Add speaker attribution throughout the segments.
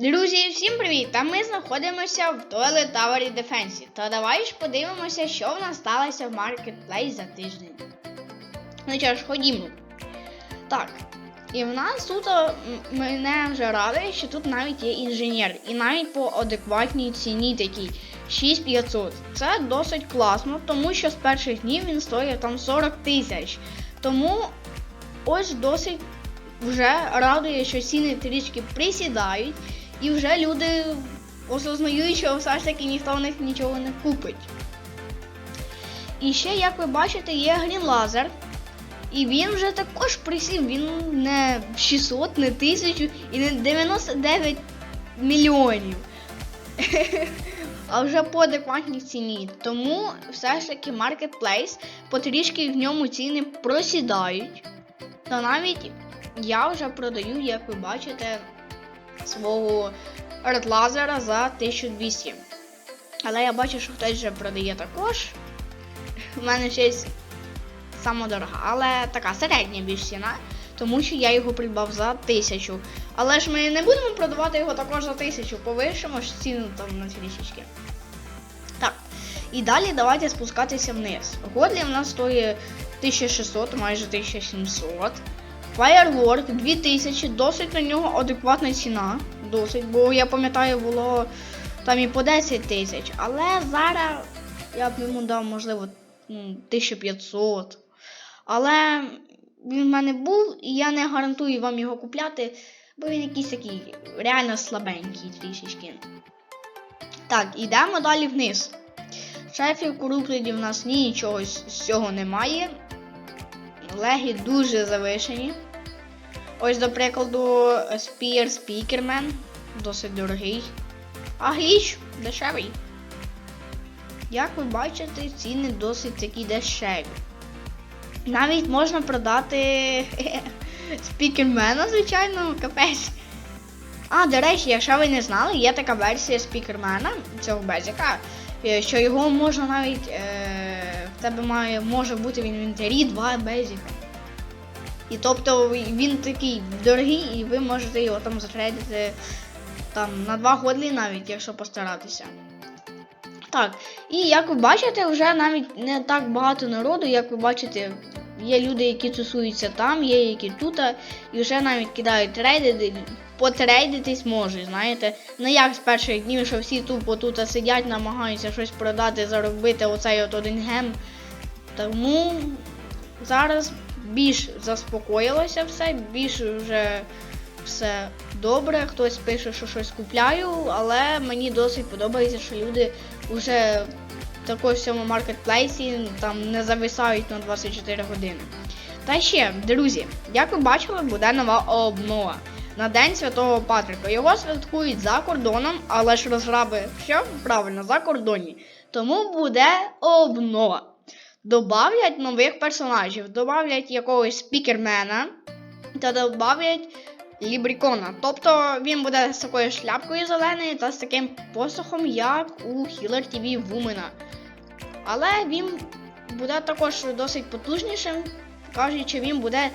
Speaker 1: Друзі, всім привіт! Та ми знаходимося в Toilet Tower Defense. Та давай ж подивимося, що в нас сталося в Marketplace за тиждень. Ну що ж, ходімо. Так. І в нас тут мене вже радує, що тут навіть є інженер. І навіть по адекватній ціні такій 6500. Це досить класно, тому що з перших днів він стоїть там 40 тисяч. Тому ось досить вже радує, що ціни трішки присідають, і вже люди осознають, що все ж таки ніхто в них нічого не купить. І ще, як ви бачите, є Laser. І він вже також присів, він не 600, не 1000 і не 99 мільйонів. А вже по адекватній ціні. Тому все ж таки маркетплейс потрішки в ньому ціни просідають. Та навіть я вже продаю, як ви бачите, свого артлазера за 1200. Але я бачу, що хтось вже продає також. У мене щось самодорога, але така середня більш ціна, тому що я його придбав за 1000. Але ж ми не будемо продавати його також за 1000, повишимо ж ціну там на трішечки. Так, і далі давайте спускатися вниз. Годлі в нас стоїть 1600, майже 1700. Firelord 2000, досить на нього адекватна ціна. Досить, бо я пам'ятаю, було там і по 10 тисяч. Але зараз я б йому дав, можливо, ну, 1500. Але він в мене був, і я не гарантую вам його купляти, бо він якийсь такий реально слабенький трішечки. Так, ідемо далі вниз. Шефів корупторів в нас нічого з цього немає. Легі дуже завишені. Ось, до прикладу, Spear Speakerman. Досить дорогий. А гліч дешевий. Як ви бачите, ціни досить такі дешеві. Навіть можна продати спікермена, звичайно, капець. А, до речі, якщо ви не знали, є така версія спікермена цього безіка, що його можна навіть. Е, в тебе має, може бути в інвентарі два безіка. І тобто він такий дорогий, і ви можете його там затрейдити там на два годлі навіть, якщо постаратися. Так, і як ви бачите, вже навіть не так багато народу, як ви бачите, є люди, які тусуються там, є які тут, і вже навіть кидають трейди, потрейдитись можуть, знаєте. Не як з перших днів, що всі тупо тут сидять, намагаються щось продати, заробити оцей от один гем. Тому зараз більш заспокоїлося все, більш вже все добре. Хтось пише, що щось купляю, але мені досить подобається, що люди вже також в цьому маркетплейсі там не зависають на 24 години. Та ще, друзі, як ви бачили, буде нова обнова. На День Святого Патрика. Його святкують за кордоном, але ж розраби що? Правильно, за кордоні. Тому буде обнова. Добавлять нових персонажів, добавлять якогось спікермена та добавлять Лібрікона. Тобто він буде з такою шляпкою зеленою та з таким посохом, як у Healer TV Вумена. Але він буде також досить потужнішим, кажучи, він буде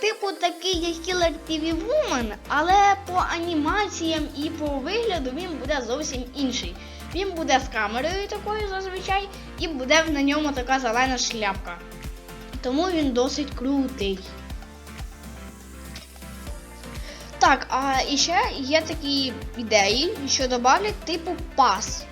Speaker 1: типу такий як Healer TV Woman, але по анімаціям і по вигляду він буде зовсім інший. Він буде з камерою такою зазвичай, і буде на ньому така зелена шляпка. Тому він досить крутий. Так, а і ще є такі ідеї, що додавлять типу пас.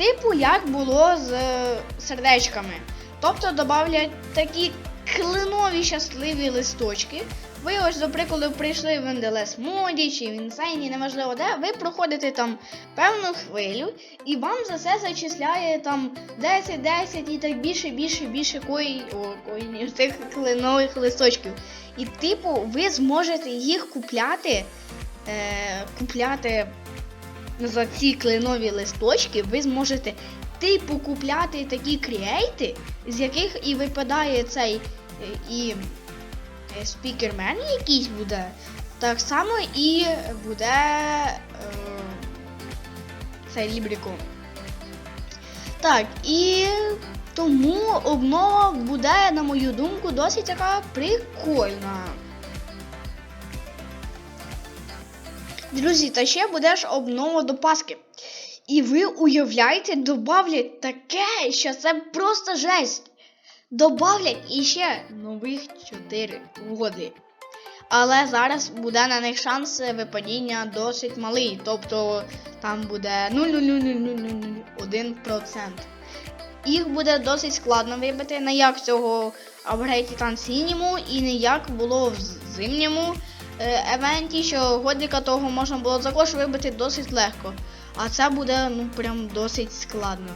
Speaker 1: Типу, як було з е, сердечками. Тобто додавлять такі клинові щасливі листочки. Ви ось, до прикладу, прийшли в NDLS моді чи в інсайні, неважливо де, ви проходите там певну хвилю, і вам за це зачисляє там 10, 10 і так більше, більше, більше кої, о, коїнів цих клинових листочків. І типу, ви зможете їх купляти, е, купляти за ці клинові листочки, ви зможете типу купляти такі кріейти, з яких і випадає цей е, і е, спікермен якийсь буде. Так само і буде е, цей лібрікон. Так, і тому обнова буде, на мою думку, досить така прикольна. Друзі, та ще буде ж обнова до Паски. І ви уявляєте, добавлять таке, що це просто жесть. Добавлять іще нових 4 годи. Але зараз буде на них шанс випадіння досить малий. Тобто там буде 0,00001%. Їх буде досить складно вибити, не як цього апгрейд Titan синьому і не як було в зимньому е, евенті, що годика того можна було також вибити досить легко. А це буде ну прям досить складно.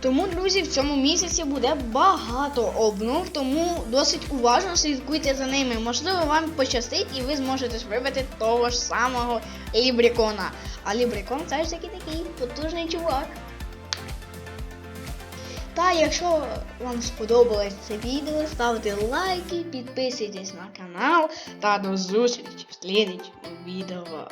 Speaker 1: Тому, друзі, в цьому місяці буде багато обнов, тому досить уважно слідкуйте за ними. Можливо, вам пощастить і ви зможете вибити того ж самого Лібрікона. А Лібрікон це ж таки такий потужний чувак. Та якщо вам сподобалось це відео, ставте лайки, підписуйтесь на канал та до зустрічі в слідчому відео.